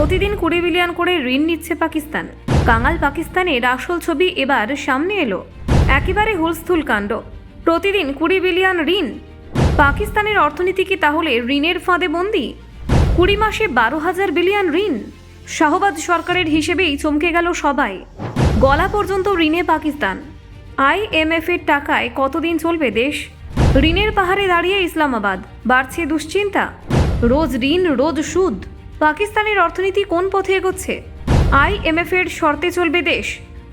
প্রতিদিন কুড়ি বিলিয়ন করে ঋণ নিচ্ছে পাকিস্তান। কাঙাল পাকিস্তানের আসল ছবি এবার সামনে এলো। একেবারে হুলস্থুল কাণ্ড। প্রতিদিন কুড়ি বিলিয়ন ঋণ। পাকিস্তানের অর্থনীতি কি তাহলে ঋণের ফাঁদে বন্দি? কুড়ি মাসে বারো হাজার বিলিয়ন ঋণ। শাহবাজ সরকারের হিসেবেই চমকে গেল সবাই। গলা পর্যন্ত ঋণে পাকিস্তান। আইএমএফ এর টাকায় কতদিন চলবে দেশ? ঋণের পাহাড়ে দাঁড়িয়ে ইসলামাবাদ। বাড়ছে দুশ্চিন্তা। রোজ ঋণ, রোজ সুদ। পাকিস্তানের অর্থনীতি কোন পথে এগোচ্ছে? আইএমএফ এর শর্তে চলবে দেশ।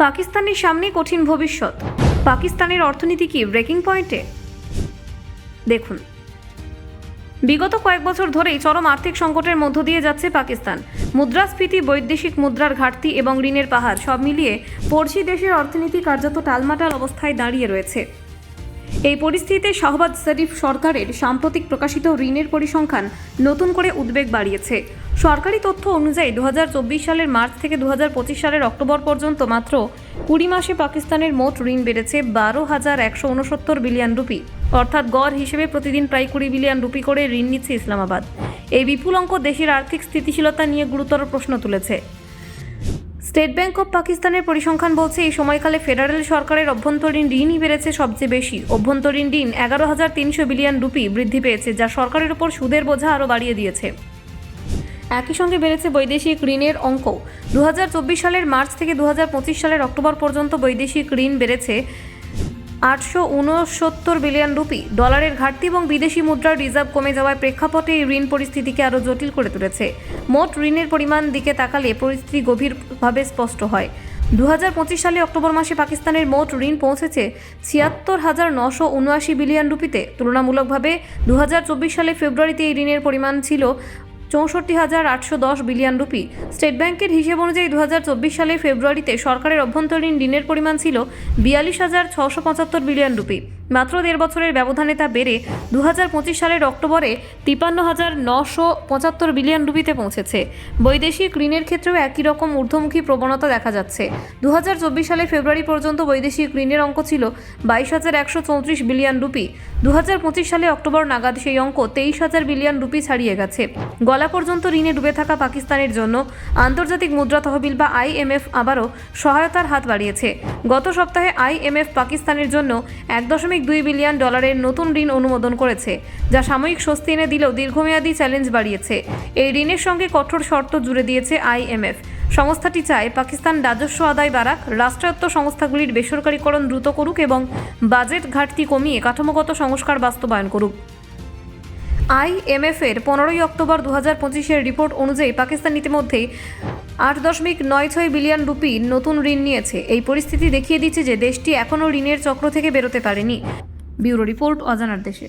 পাকিস্তানের সামনে কঠিন ভবিষ্যৎ। পাকিস্তানের অর্থনীতি কি ব্রেকিং পয়েন্টে দেখুন। বিগত কয়েক বছর ধরেই চরম আর্থিক সংকটের মধ্য দিয়ে যাচ্ছে পাকিস্তান। মুদ্রাস্ফীতি, বৈদেশিক মুদ্রার ঘাটতি এবং ঋণের পাহাড় সব মিলিয়ে পড়শি দেশের অর্থনীতি কার্যত টালমাটাল অবস্থায় দাঁড়িয়ে রয়েছে। এই পরিস্থিতিতে শাহবাজ শরীফ সরকারের সাম্প্রতিক প্রকাশিত ঋণের পরিসংখ্যান নতুন করে উদ্বেগ বাড়িয়েছে। সরকারি তথ্য অনুযায়ী দু হাজার চব্বিশ সালের মার্চ থেকে দু হাজার পঁচিশ সালের অক্টোবর পর্যন্ত মাত্র কুড়ি মাসে পাকিস্তানের মোট ঋণ বেড়েছে বারো হাজার একশো উনসত্তর বিলিয়ন রুপি। অর্থাৎ গড় হিসেবে প্রতিদিন প্রায় কুড়ি বিলিয়ন রুপি করে ঋণ নিচ্ছে ইসলামাবাদ। এই বিপুল অঙ্ক দেশের আর্থিক স্থিতিশীলতা নিয়ে গুরুতর প্রশ্ন তুলেছে। স্টেট ব্যাংক অব পাকিস্তানের পরিসংখ্যান বলছে, এই সময়কালে ফেডারেল সরকারের অভ্যন্তরীণ ঋণই বেড়েছে সবচেয়ে বেশি। অভ্যন্তরীণ ঋণ এগারো হাজার তিনশো বিলিয়ন রুপি বৃদ্ধি পেয়েছে, যা সরকারের ওপর সুদের বোঝা আরও বাড়িয়ে দিয়েছে। একই সঙ্গে বেড়েছে বৈদেশিক ঋণের অঙ্ক দু হাজার চব্বিশ সালের মার্চ থেকে দু হাজার পঁচিশ সালের অক্টোবর পর্যন্ত বৈদেশিক ঋণ বেড়েছে আটশো উনসত্তর বিলিয়ন রুপি, ডলারের ঘাটতি এবং বিদেশি মুদ্রার রিজার্ভ কমে যাওয়ার প্রেক্ষাপটে এই ঋণ পরিস্থিতিকে আরও জটিল করে তুলেছে। মোট ঋণের পরিমাণ দিকে তাকালে পরিস্থিতি গভীরভাবে স্পষ্ট হয়। দু হাজার পঁচিশ সালে অক্টোবর মাসে পাকিস্তানের মোট ঋণ পৌঁছেছে ছিয়াত্তর হাজার নশো উনআশি বিলিয়ন রুপিতে। তুলনামূলকভাবে দু হাজার চব্বিশ সালে ফেব্রুয়ারিতে এই ঋণের পরিমাণ ছিল চৌষট্টি হাজার আটশো দশ বিলিয়ন রুপি। স্টেট ব্যাংকের হিসেব অনুযায়ী দু হাজার চব্বিশ সালে ফেব্রুয়ারিতে সরকারের অভ্যন্তরীণ ঋণের পরিমাণ ছিল বিয়াল্লিশ হাজার ছশো পঁচাত্তর বিলিয়ন রুপি। মাত্র দেড় বছরের ব্যবধানে তা বেড়ে দু হাজার পঁচিশ সালের অক্টোবরে তিপান্ন হাজার নশো পঁচাত্তর বিলিয়ন রুপিতে পৌঁছেছে। বৈদেশিক ঋণের ক্ষেত্রেও একই রকম ঊর্ধ্বমুখী প্রবণতা দেখা যাচ্ছে। দু হাজার চব্বিশ সালে ফেব্রুয়ারি পর্যন্ত বৈদেশিক ঋণের অঙ্ক ছিল বাইশ হাজার একশো চৌত্রিশ বিলিয়ন রুপি। দু হাজার পঁচিশ সালে অক্টোবর নাগাদ সেই অঙ্ক তেইশ হাজার বিলিয়ন রুপি ছাড়িয়ে গেছে। গলা পর্যন্ত ঋণে ডুবে থাকা পাকিস্তানের জন্য আন্তর্জাতিক মুদ্রা তহবিল বা আইএমএফ আবারও সহায়তার হাত বাড়িয়েছে। গত সপ্তাহে আইএমএফ পাকিস্তানের জন্য এক দশমিক দুই বিলিয়ন ডলারের নতুন ঋণ অনুমোদন করেছে, যা সাময়িক স্বস্তি এনে দিলেও দীর্ঘমেয়াদী চ্যালেঞ্জ বাড়িয়েছে। এই ঋণের সঙ্গে কঠোর শর্ত জুড়ে দিয়েছে আইএমএফ সংস্থাটি চায় পাকিস্তান রাজস্ব আদায় বাড়াক, রাষ্ট্রায়ত্ত সংস্থাগুলির বেসরকারীকরণ দ্রুত করুক এবং বাজেট ঘাটতি কমিয়ে কাঠামোগত সংস্কার বাস্তবায়ন করুক। আইএমএফ এর পনেরোই অক্টোবর দু হাজার পঁচিশের রিপোর্ট অনুযায়ী পাকিস্তান ইতিমধ্যেই আট দশমিক নয় ছয় বিলিয়ন রুপি নতুন ঋণ নিয়েছে। এই পরিস্থিতি দেখিয়ে দিচ্ছে যে দেশটি এখনও ঋণের চক্র থেকে বেরোতে পারেনি। ব্যুরো রিপোর্ট অজানার দেশে।